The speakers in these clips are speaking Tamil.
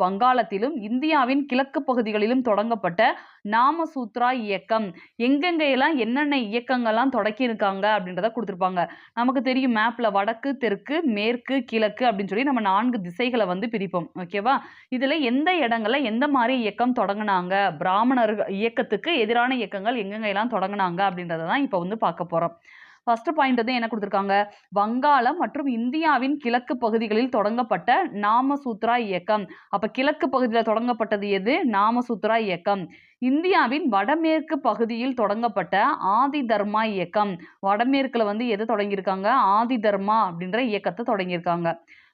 வங்காளத்திலும் இந்தியாவின் கிழக்கு பகுதிகளிலும் தொடங்கப்பட்ட நாமசூத்ரா இயக்கம். எங்கெங்கெல்லாம் என்னென்ன இயக்கங்கள்லாம் தொடக்கியிருக்காங்க அப்படின்றத கொடுத்துருப்பாங்க. நமக்கு தெரியும் மேப்பில் வடக்கு தெற்கு மேற்கு கிழக்கு அப்படின்னு சொல்லி நம்ம நான்கு திசைகளை வந்து பிரிப்போம். ஓகேவா இதில் எந்த இடங்கள்ல எந்த மாதிரி இயக்கம் தொடங்கினாங்க? பிராமணர் இயக்கத்துக்கு எதிரான இயக்கங்கள் எங்கெங்கெல்லாம் தொடங்கினாங்க அப்படின்றத தான் இப்போ வந்து பார்க்க போகிறோம் ஃபர்ஸ்ட் பாயிண்ட் வந்து என்ன கொடுத்துருக்காங்க? வங்காளம் மற்றும் இந்தியாவின் கிழக்கு பகுதிகளில் தொடங்கப்பட்ட நாமசூத்ரா இயக்கம். அப்போ கிழக்கு பகுதியில் தொடங்கப்பட்டது எது? நாமசூத்ரா இயக்கம். இந்தியாவின் வடமேற்கு பகுதியில் தொடங்கப்பட்ட ஆதி தர்மா இயக்கம். வடமேற்குல வந்து எது தொடங்கியிருக்காங்க? ஆதி தர்மா அப்படின்ற இயக்கத்தை தொடங்கியிருக்காங்க.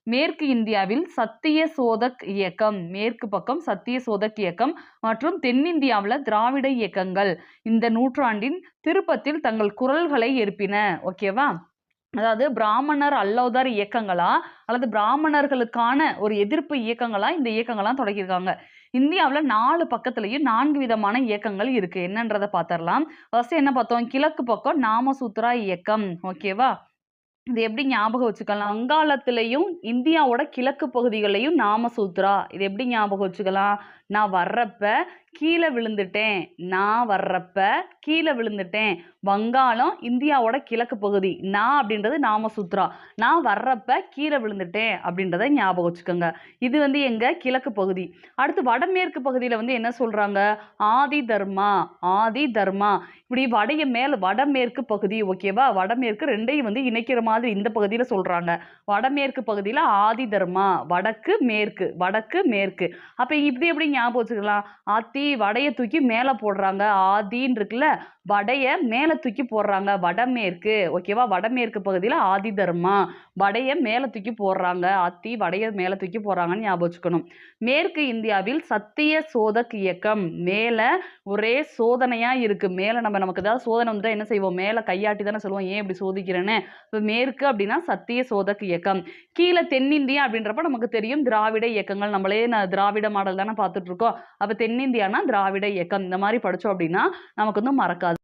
மேற்கு இந்தியாவில் சத்திய சோதக் இயக்கம் மேற்கு பக்கம் சத்திய சோதக் இயக்கம் மற்றும் தென்னிந்தியாவில் திராவிட இயக்கங்கள் இந்த நூற்றாண்டின் திருப்பத்தில் தங்கள் குரல்களை எழுப்பின ஓகேவா அதாவது பிராமணர் அல்லோதர் இயக்கங்களா? அல்லது பிராமணர்களுக்கான ஒரு எதிர்ப்பு இயக்கங்களா? இந்த இயக்கங்கள்லாம் தொடங்கியிருக்காங்க. இந்தியாவில் நாலு பக்கத்துலேயும் நான்கு விதமான இயக்கங்கள் இருக்கு. என்னன்றதை பார்த்துடலாம். ஃபர்ஸ்ட் என்ன பார்த்தோம்? கிழக்கு பக்கம் நாமசூத்ரா இயக்கம் ஓகேவா இது எப்படி ஞாபகம் வச்சுக்கலாம்? வங்காளத்திலையும் இந்தியாவோட கிழக்கு பகுதிகளையும் நாமசூத்ரா இது எப்படி ஞாபகம் வச்சுக்கலாம்? நான் வர்றப்ப கீழே விழுந்துட்டேன். நான் வர்றப்ப கீழே விழுந்துட்டேன். வங்காளம் இந்தியாவோட கிழக்கு பகுதி. நான் அப்படின்றது நாமசூத்ரா. நான் வர்றப்ப கீழே விழுந்துட்டேன் அப்படின்றத ஞாபகம் வச்சுக்கோங்க. இது வந்து எங்க கிழக்கு பகுதி. அடுத்து வடமேற்கு பகுதியில் வந்து என்ன சொல்றாங்க? ஆதி தர்மா ஆதி தர்மா. இப்படி வடைய மேல் வடமேற்கு பகுதி ஓகேவா வடமேற்கு ரெண்டையும் வந்து இணைக்கிற மாதிரி இந்த பகுதியில் சொல்றாங்க. வடமேற்கு பகுதியில் ஆதி தர்மா வடக்கு மேற்கு வடக்கு மேற்கு. அப்போ இப்படி எப்படி ஞாபகம் வச்சுக்கலாம். ஆத்தி வடையை தூக்கி மேலே போடுறாங்க. ஆதின்னு இருக்குல்ல வடையை மேலே தூக்கி போடுறாங்க. வடமேற்கு ஓகேவா வடமேற்கு பகுதியில் ஆதி தர்மா. வடையை மேலே தூக்கி போடுறாங்க. அத்தி வடையை மேலே தூக்கி போடுறாங்கன்னு ஞாபகம் வச்சுக்கணும். மேற்கு இந்தியாவில் சத்திய சோதக் இயக்கம். மேலே ஒரே சோதனையாக இருக்குது மேலே நம்ம நமக்கு ஏதாவது சோதனை வந்து என்ன செய்வோம்? மேலே கையாட்டி தானே சொல்லுவோம். ஏன் இப்படி சோதிக்கிறேன்னு? இப்போ மேற்கு அப்படின்னா சத்திய சோதக் இயக்கம். கீழே தென்னிந்தியா அப்படின்றப்ப நமக்கு தெரியும் திராவிட இயக்கங்கள். நம்மளே திராவிட மாடல் தானே பார்த்துட்டு இருக்கோம். அப்போ தென்னிந்தியானா திராவிட இயக்கம். இந்த மாதிரி படித்தோம் அப்படின்னா நமக்கு வந்து மறக்காது.